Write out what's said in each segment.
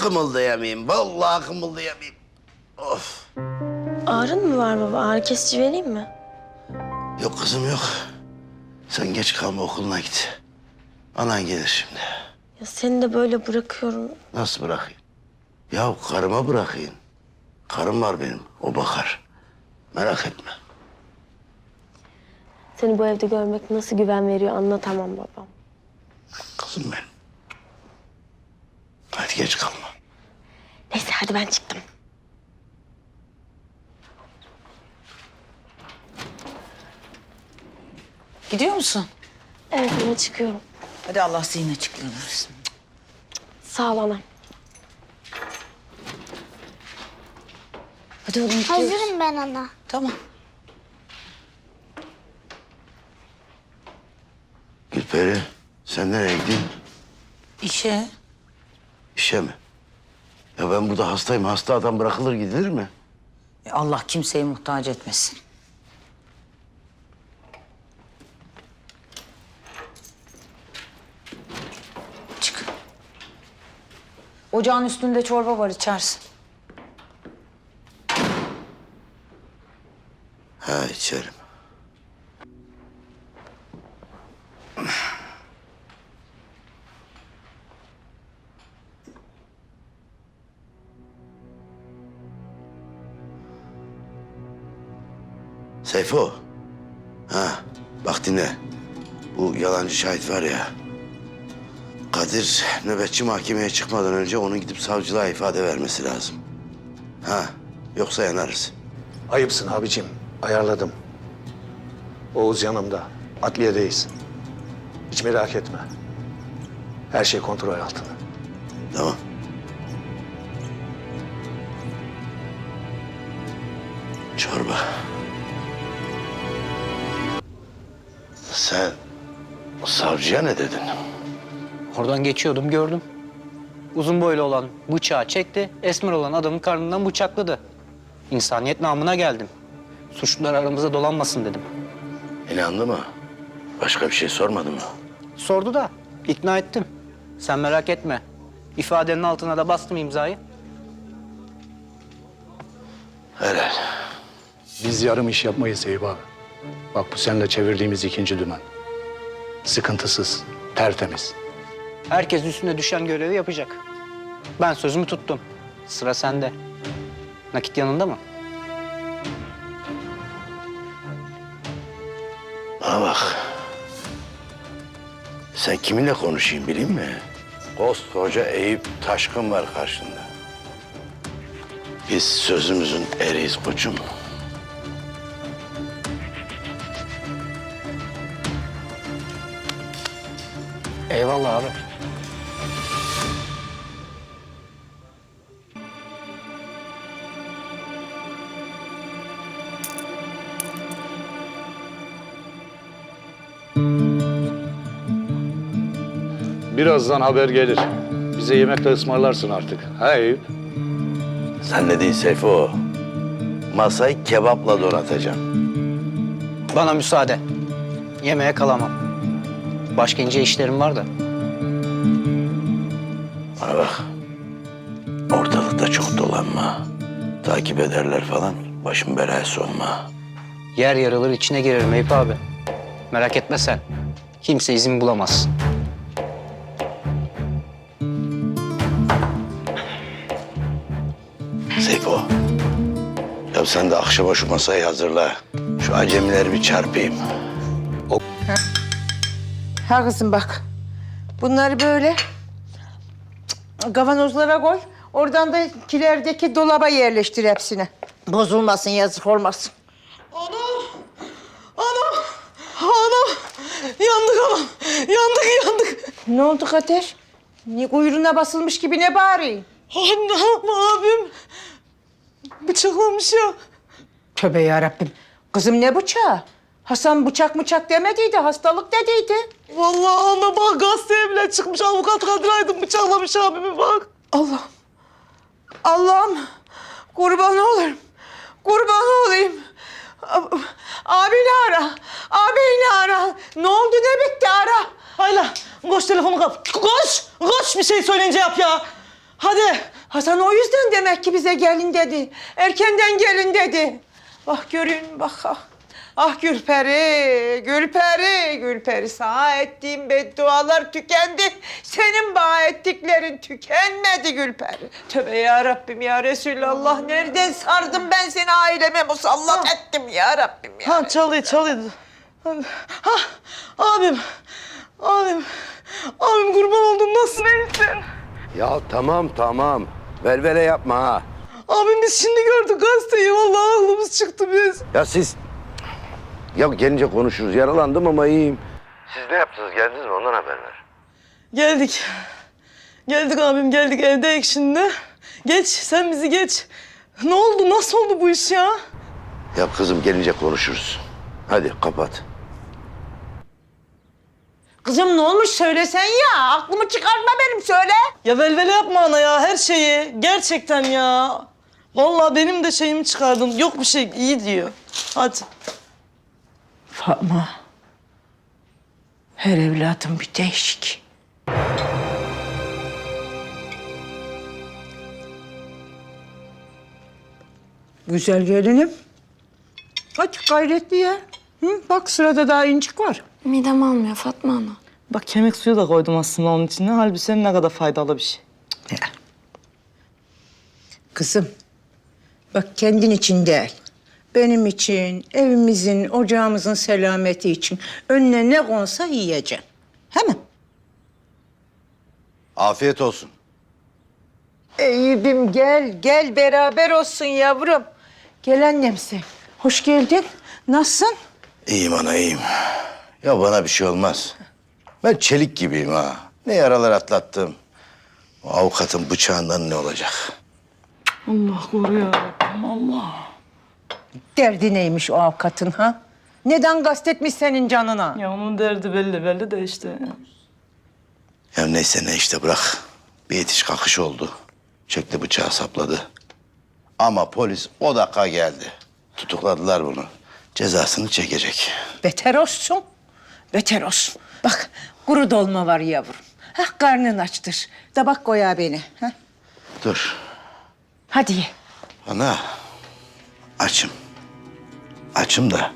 kımıldayamayayım. Vallahi kımıldayamayayım. Of. Ağrın mı var baba? Ağrı kesici vereyim mi? Yok kızım yok. Sen geç kalma okuluna git. Anan gelir şimdi. Ya seni de böyle bırakıyorum. Nasıl bırakayım? Ya karıma bırakayım. Karım var benim. O bakar. Merak etme. Seni bu evde görmek nasıl güven veriyor anlatamam babam. Kızım benim. Hadi geç kalma. Neyse hadi ben çıktım. Gidiyor musun? Evet ama çıkıyorum. Hadi Allah zihin açıklığı versin. Sağ ol anam. Hadi oğlum gidiyoruz. Hazırım ben ana. Tamam. Gülperi sen nereye gidiyorsun? İşe. İşe mi? Ya ben burada hastayım. Hasta adam bırakılır gidilir mi? E, Allah kimseye muhtaç etmesin. Çık. Ocağın üstünde çorba var içersin. Ha içerim. Seyfo. Ha bak dinle. Bu yalancı şahit var ya. Kadir nöbetçi mahkemeye çıkmadan önce onun gidip savcılığa ifade vermesi lazım. Ha yoksa yanarız. Ayıpsın abicim. Ayarladım. Oğuz yanımda. Adliyedeyiz. Hiç merak etme. Her şey kontrol altında. Savcıya ne dedin? Oradan geçiyordum gördüm. Uzun boylu olan bıçağı çekti, esmer olan adamın karnından bıçakladı. İnsaniyet namına geldim. Suçlular aramızda dolanmasın dedim. İnandı mı? Başka bir şey sormadı mı? Sordu da ikna ettim. Sen merak etme. İfadenin altına da bastım imzayı. Helal. Biz yarım iş yapmayız Eyüp abi. Bak bu seninle çevirdiğimiz ikinci dümen. Sıkıntısız, tertemiz. Herkes üstüne düşen görevi yapacak. Ben sözümü tuttum. Sıra sende. Nakit yanında mı? Bana bak. Sen kiminle konuşayım bileyim mi? Koskoca Eyüp Taşkın var karşında. Biz sözümüzün eriyiz koçum. Eyvallah abi. Birazdan haber gelir. Bize yemek de ısmarlarsın artık. Ha Eyüp? Sen ne değil Seyfo? Masayı kebapla donatacağım. Bana müsaade. Yemeğe kalamam. Başka ince işlerim var da. Bana bak. Ortalıkta çok dolanma. Takip ederler falan. Başım belaya sonma. Yer yarılır içine girerim Eyüp abi. Merak etme sen. Kimse izin bulamaz. Seyfo. Ya sen de akşama şu masayı hazırla. Şu acemileri bir çarpayım. Ha kızım bak. Bunları böyle kavanozlara koy. Oradan da kilerdeki dolaba yerleştir hepsini. Bozulmasın, yazık olmasın. Anam! Anam! Anam! Yandık anam! Yandık yandık! Ne oldu Kader? Niye kuyruğuna basılmış gibi ne bağırıyorsun? Annem, abim bıçaklamış ya. Tövbe yarabbim. Kızım ne bıçağı? Hasan bıçak bıçak demediydi, hastalık dediydi. Vallahi ana bak gazeteye bile çıkmış. Avukat Kadir Aydın bıçaklamış abimi bak. Allah. Allah'ım kurban olurum. Kurban olayım. Ab- Abini ara. Abini ara. Ne oldu ne bitti ara. Hayla koş telefonu kap. Koş! Koş bir şey söyleyince yap ya. Hadi. Hasan o yüzden demek ki bize gelin dedi. Erkenden gelin dedi. Bak görün bak. Ah, ah Gülperi, Gülperi, Gülperi. Sana ettiğim beddualar tükendi. Senin bana ettiklerin tükenmedi Gülperi. Tövbe ya Rabbim ya Resulallah. Nereden sardım ben seni aileme musallat ettim ya Rabbim ya. Ha çalıyor çalıyor. Ha abim. Abim. Abim kurban oldum nasıl herifsin? Ya tamam tamam. Velvele yapma ha. Abim biz şimdi gördük gazeteyi. Vallahi aklımız çıktı biz. Ya siz... Ya gelince konuşuruz. Yaralandım ama iyiyim. Siz ne yaptınız? Geldiniz mi? Ondan haber ver. Geldik. Geldik abim geldik evdeyik şimdi. Geç sen bizi geç. Ne oldu nasıl oldu bu iş ya? Ya kızım gelince konuşuruz. Hadi kapat. Kızım ne olmuş söylesen ya. Aklımı çıkarma benim söyle. Ya velvele yapma ana ya her şeyi. Gerçekten ya. Vallahi benim de şeyimi çıkardın. Yok bir şey iyi diyor. Hadi. Fatma. Her evladım bir değişik. Güzel gelinim. Hadi gayretli ya. Hı, bak sırada daha incik var. Midem almıyor Fatma ana. Bak kemik suyu da koydum aslında onun içine. Halbuki senin ne kadar faydalı bir şey. Kızım, bak kendin için değil. Benim için, evimizin, ocağımızın selameti için önüne ne konsa yiyeceğim. Hemen. Afiyet olsun. Eyüp'üm gel, gel beraber olsun yavrum. Gel annem sen. Hoş geldin. Nasılsın? İyiyim ana iyiyim. Ya bana bir şey olmaz. Ben çelik gibiyim ha. Ne yaralar atlattım. O avukatın bıçağından ne olacak? Allah koruyor Rabbim Allah. Derdi neymiş o avukatın ha? Neden kastetmiş senin canına? Ya onun derdi belli belli de işte. Ya neyse ne işte bırak. Bir yetiş kakış oldu. Çekti bıçağı sapladı. Ama polis o dakika geldi. Tutukladılar bunu. Cezasını çekecek. Beter olsun. Beter olsun. Bak kuru dolma var yavrum. Hah karnın açtır. Tabak koya beni. Hah. Dur. Hadi ye. Ana. Açım. Açım da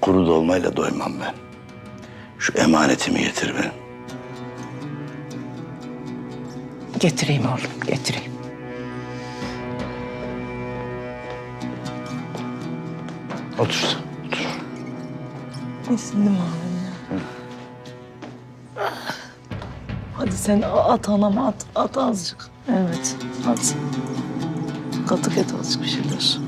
kuru dolmayla doymam ben. Şu emanetimi getir benim. Getireyim oğlum, getireyim. Otur. Otur. Değil mi abim ya? Hadi sen at anam at, at azıcık. Evet, at. Katık et azıcık bir şeyler.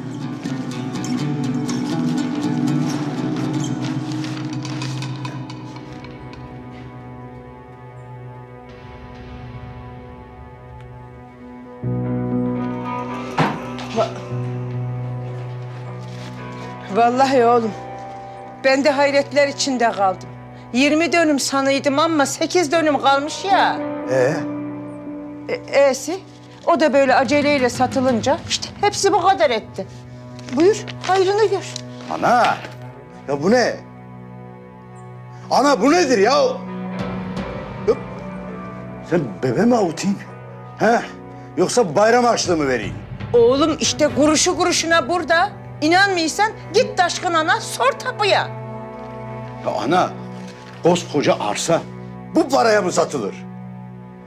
Vallahi oğlum, ben de hayretler içinde kaldım. 20 dönüm sanıyordum ama 8 dönüm kalmış ya. Ee? E, E'si, o da böyle aceleyle satılınca işte hepsi bu kadar etti. Buyur, hayrını gör. Ana. Ya bu ne? Ana bu nedir ya? Ya, Sen bebe mi avutayım? He? Yoksa bayram harçlığı mı vereyim? Oğlum işte kuruşu kuruşuna burada. İnanmıyorsan git taşkın ana sor tapuya. Ya ana, koskoca arsa bu paraya mı satılır?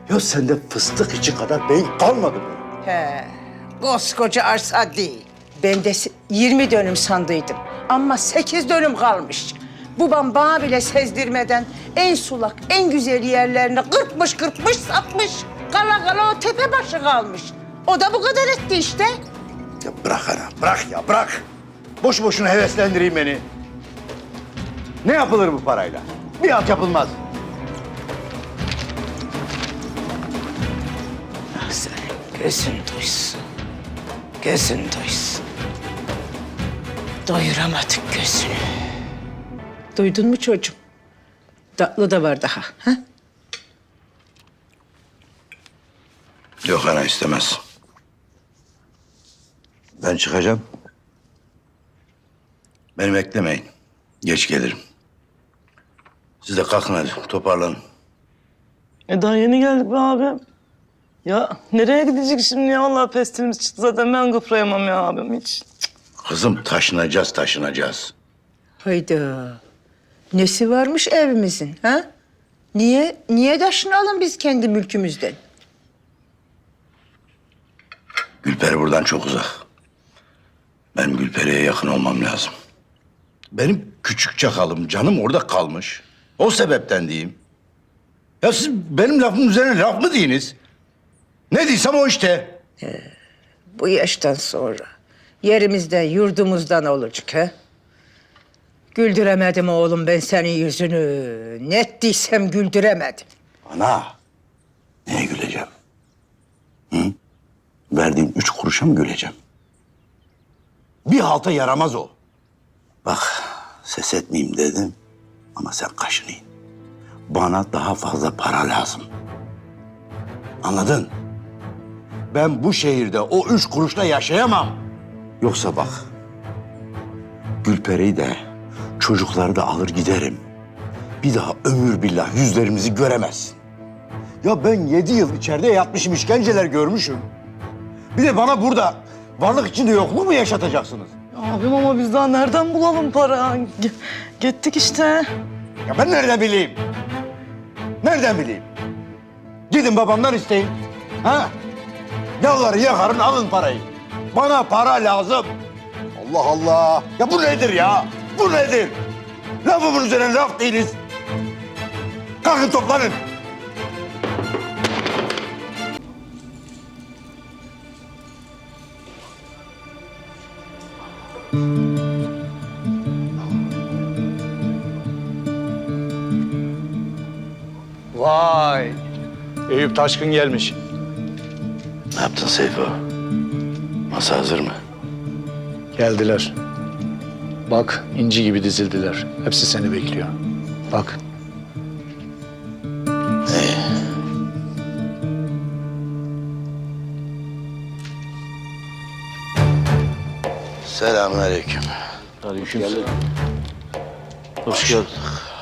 Ya sende fıstık içi kadar beyin kalmadı mı? He, koskoca arsa değil. Ben de se- 20 dönüm sandıydım. Ama 8 dönüm kalmış. Babam bana bile sezdirmeden en sulak, en güzel yerlerini kırpmış kırpmış satmış. Kala kala o tepe başı kalmış. O da bu kadar etti işte. Ya bırak ana, bırak ya bırak. Boş boşuna heveslendireyim beni. Ne yapılır bu parayla? Bir halt yapılmaz. Sen gözün duysun. Gözün duysun. Doyuramadık gözünü. Duydun mu çocuğum? Tatlı da var daha. Ha? Yok ana istemez. Ben çıkacağım. Beni beklemeyin. Geç gelirim. Siz de kalkın hadi toparlanın. E daha yeni geldik be abi. Ya nereye gidecek şimdi ya? Allah pestilimiz çıktı zaten ben kıpırayamam ya abim hiç. Kızım taşınacağız taşınacağız. Hayda. Nesi varmış evimizin ha? Niye niye taşınalım biz kendi mülkümüzden? Gülperi buradan çok uzak. Benim Gülperi'ye yakın olmam lazım. Benim küçük çakalım, canım orada kalmış. O sebepten diyeyim. Ya siz benim lafımın üzerine laf mı diyiniz? Ne diysem o işte. Bu yaştan sonra yerimizden yurdumuzdan olacak ha? Güldüremedim oğlum ben senin yüzünü. Ne ettiysem güldüremedim. Ana, neye güleceğim? Hı? Verdiğin üç kuruşa mı güleceğim? Bir halta yaramaz o. Bak, ses etmeyeyim dedim ama sen kaşınayım. Bana daha fazla para lazım. Anladın? Ben bu şehirde o üç kuruşla yaşayamam. Yoksa bak, Gülperi'yi de çocukları da alır giderim. Bir daha ömür billah yüzlerimizi göremez. Ya ben yedi yıl içeride yatmışım, işkenceler görmüşüm. Bir de bana burada varlık içinde yokluk mu yaşatacaksınız? Abim ama biz daha nereden bulalım para? G- gittik işte. Ya ben nereden bileyim? Nereden bileyim? Gidin babamdan isteyin. Ha? Yalvarın yakarın alın parayı. Bana para lazım. Allah Allah. Ya bu nedir ya? Bu nedir? Lafımın üzerine laf değiliz. Kalkın toplanın. Vay. Eyüp Taşkın gelmiş. Ne yaptın Seyfo? Masa hazır mı? Geldiler. Bak inci gibi dizildiler. Hepsi seni bekliyor. Bak. Selamun aleyküm. Aleykümselam. Hoş geldin.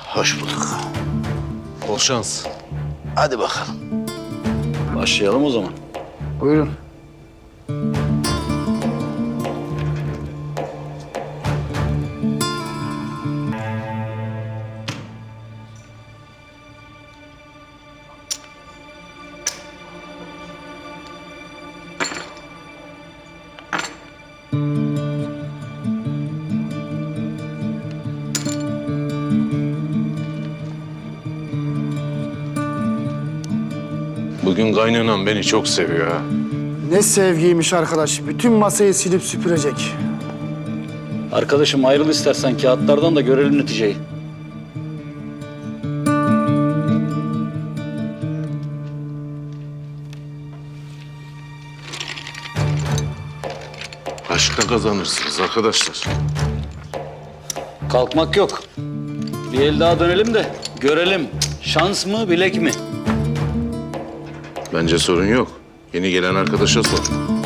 Hoş bulduk. Bol şans. Hadi bakalım. Başlayalım o zaman. Buyurun. Bugün kaynanam beni çok seviyor ha. Ne sevgiymiş arkadaş. Bütün masayı silip süpürecek. Arkadaşım ayrıl istersen kağıtlardan da görelim neticeyi. Aşkta kazanırsınız arkadaşlar. Kalkmak yok. Bir el daha dönelim de görelim. Şans mı bilek mi? Bence sorun yok. Yeni gelen arkadaşa sor.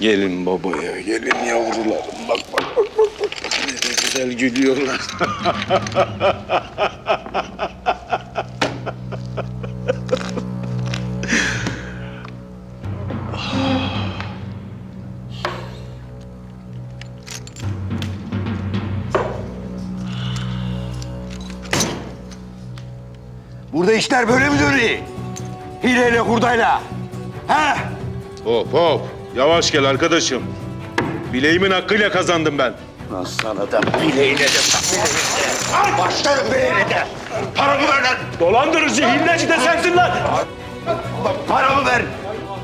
Gelin babaya, gelin yavrularım. Bak bak bak bak. bak. Ne de güzel gülüyorlar. Burada işler böyle mi dönüyor? Hileyle hurdayla. Ha? Hop hop. Yavaş gel arkadaşım. Bileğimin hakkıyla kazandım ben. Lan sana da bileğine de bileğine de. Başlarım bileğine de. Paramı ver lan. Dolandırıcı, hilleci de sensin lan. Paramı ver.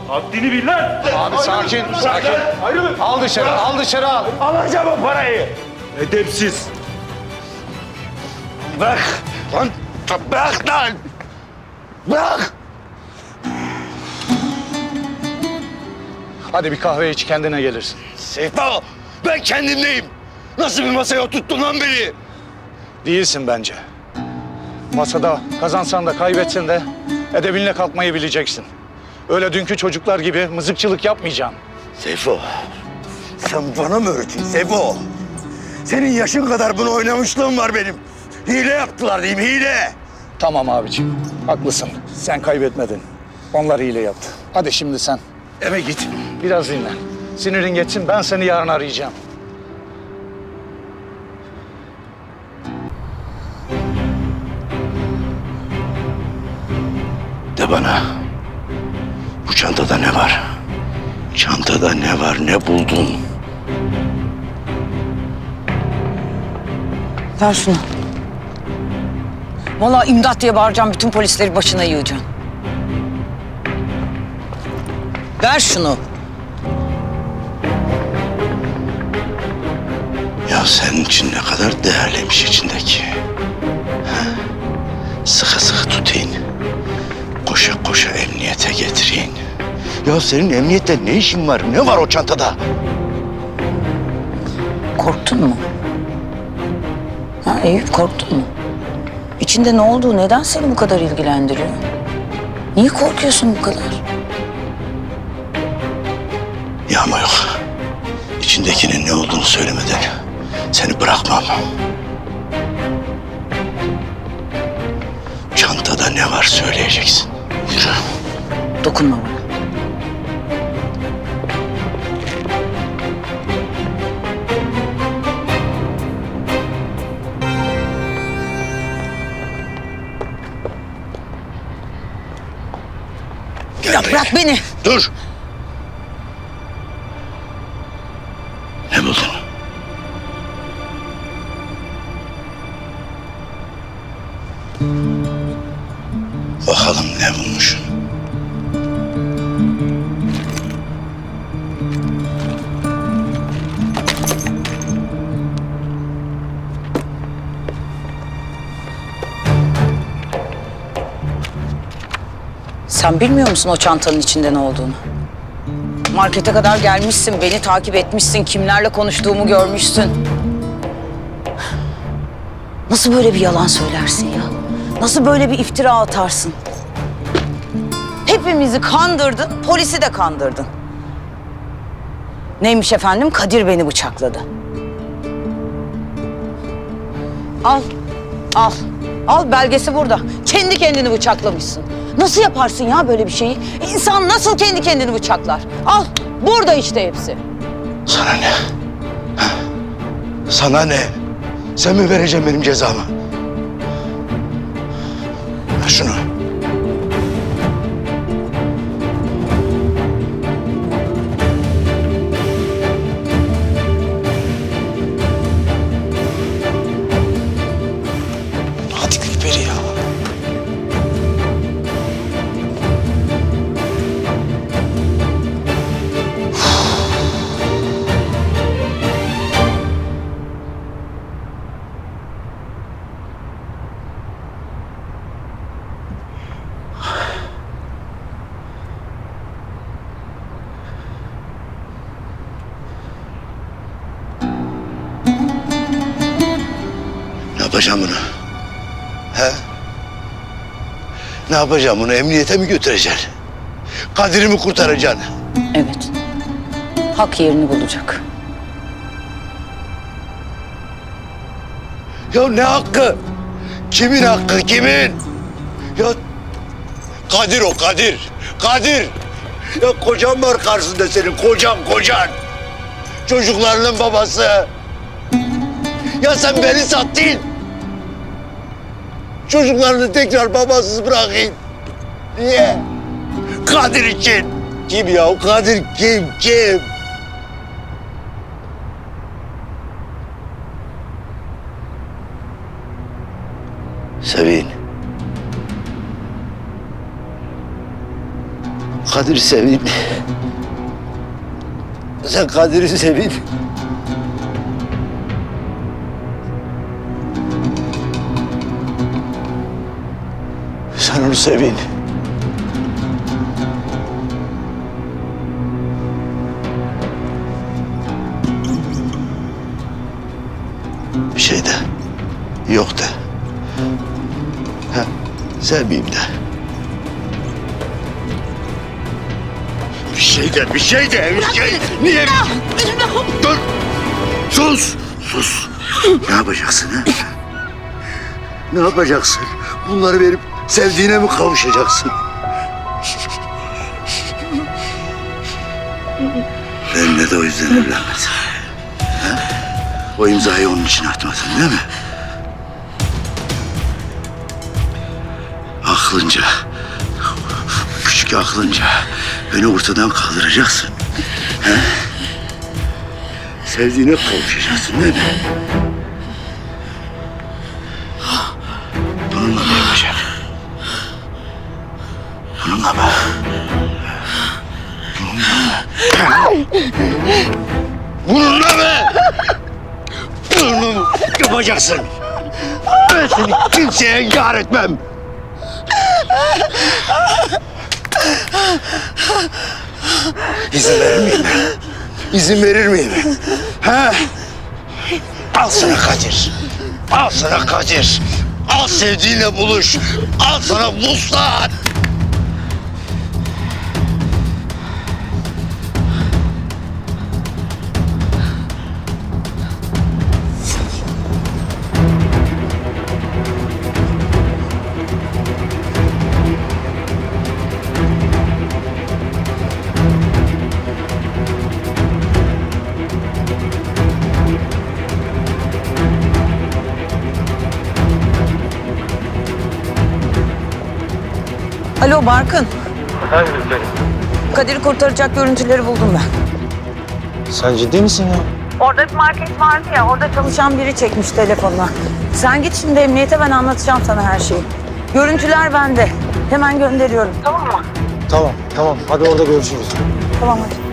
Haddini bil lan. Abi sakin, sakin. Ayrılın. Al dışarı, al dışarı al. Alacağım o parayı. Edepsiz. Bırak. Lan bırak lan. Bırak. Hadi bir kahve iç kendine gelirsin. Seyfa ben kendimdeyim. Nasıl bir masaya oturttun lan beni? Değilsin bence. Masada kazansan da kaybetsen de edebinle kalkmayı bileceksin. Öyle dünkü çocuklar gibi mızıkçılık yapmayacaksın. Seyfo, sen bana mı öğretin Seyfo? Senin yaşın kadar bunu oynamışlığım var benim. Hile yaptılar diyeyim, hile. Tamam abiciğim, haklısın. Sen kaybetmedin. Onlar hile yaptı. Hadi şimdi sen Eve git. biraz dinlen. Sinirin geçsin, ben seni yarın arayacağım. De bana, bu çantada ne var? Çantada ne var, ne buldun? Ver şunu. Vallahi imdat diye bağıracağım bütün polisleri başına yığacağım. Ver şunu. Ya senin için ne kadar değerliymiş içindeki. Ha? Sıkı sıkı tutayım. Koşa koşa emniyete getireyim. Ya senin emniyette ne işin var? Ne var o çantada? Korktun mu? Ha Eyüp korktun mu? İçinde ne olduğu neden seni bu kadar ilgilendiriyor? Niye korkuyorsun bu kadar? Yağma yok. İçindekinin ne olduğunu söylemeden seni bırakmam. Çantada ne var söyleyeceksin. Yürü. Dokunma bana. Gel Ya buraya. bırak beni. Dur. Sen bilmiyor musun o çantanın içinde ne olduğunu? Markete kadar gelmişsin, beni takip etmişsin, kimlerle konuştuğumu görmüşsün. Nasıl böyle bir yalan söylersin ya? Nasıl böyle bir iftira atarsın? Hepimizi kandırdın, polisi de kandırdın. Neymiş efendim? Kadir beni bıçakladı. Al, al. Al belgesi burada. Kendi kendini bıçaklamışsın. Nasıl yaparsın ya böyle bir şeyi? İnsan nasıl kendi kendini bıçaklar? Al, burada işte hepsi. Sana ne? Sana ne? Sen mi vereceksin benim cezamı? Ver şunu. Ne yapacağım bunu? He? Ne yapacağım bunu? Emniyete mi götüreceksin? Kadir'i mi kurtaracaksın? Evet. Hak yerini bulacak. Ya ne hakkı? Kimin hakkı? Kimin? Ya Kadir o Kadir. Kadir. Ya kocan var karşısında senin, kocan, kocan. Çocuklarının babası. Ya sen beni sattın. Çocuklarını tekrar babasız bırakın. Niye? Kadir için. Kim ya? O Kadir kim? Kim? Sevin. Kadir Sevin. Sen Kadir'i sevin. Onu sevin. Bir şey de yok de. Ha, sevmeyeyim de. Bir şey de, bir şey de, bir şey. Niye? Dur. Sus, sus. Ne yapacaksın ha? Ne yapacaksın? Bunları verip sevdiğine mi kavuşacaksın? Benimle de o yüzden evlenmedin. Ha? O imzayı onun için atmadın değil mi? Aklınca, küçük aklınca beni ortadan kaldıracaksın. Ha? Sevdiğine kavuşacaksın değil mi? Yapacaksın? Ben seni kimseye yar etmem. İzin verir miyim? İzin verir miyim? Ha? Al sana Kadir. Al sana Kadir. Al sevdiğinle buluş. Al sana vuslat. Alo Barkın. Kadir'i kurtaracak görüntüleri buldum ben. Sen ciddi misin ya? Orada bir market vardı ya, orada çalışan biri çekmiş telefonuna. Sen git şimdi emniyete ben anlatacağım sana her şeyi. Görüntüler bende. Hemen gönderiyorum. Tamam mı? Tamam, tamam. Hadi orada görüşürüz. Tamam hadi.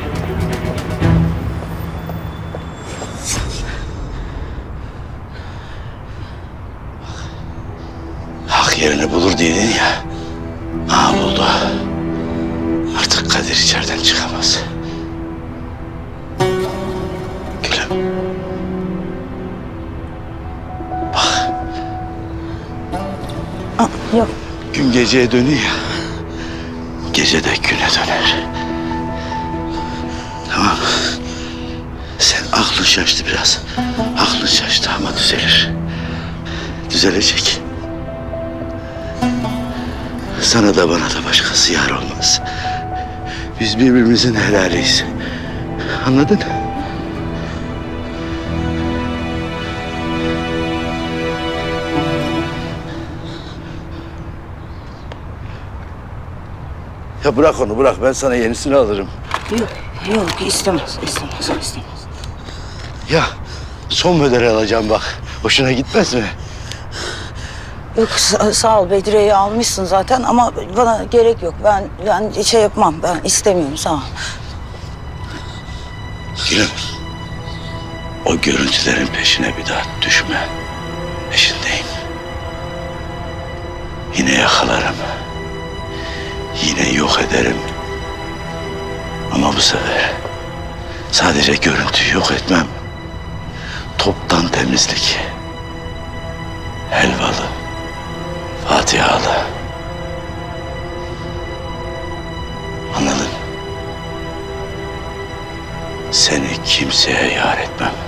Kadir içeriden çıkamaz. Gülüm. Yok. Gün geceye dönüyor ya. Gece de güne döner. Tamam. Sen aklın şaştı biraz. Aklın şaştı ama düzelir. Düzelecek. Sana da bana da başkası yar olmaz. Biz birbirimizin helaliyiz. Anladın? Ya bırak onu bırak. Ben sana yenisini alırım. Yok, yok istemez, istemez, istemez. Ya son modeli alacağım bak. Hoşuna gitmez mi? Yok sa- sağ ol Bedriye'yi almışsın zaten ama bana gerek yok. Ben ben şey yapmam. Ben istemiyorum sağ ol. Gülüm. O görüntülerin peşine bir daha düşme. Peşindeyim. Yine yakalarım. Yine yok ederim. Ama bu sefer sadece görüntüyü yok etmem. Toptan temizlik. Helvalı. Fatihalı. Anladın? Seni kimseye yar etmem.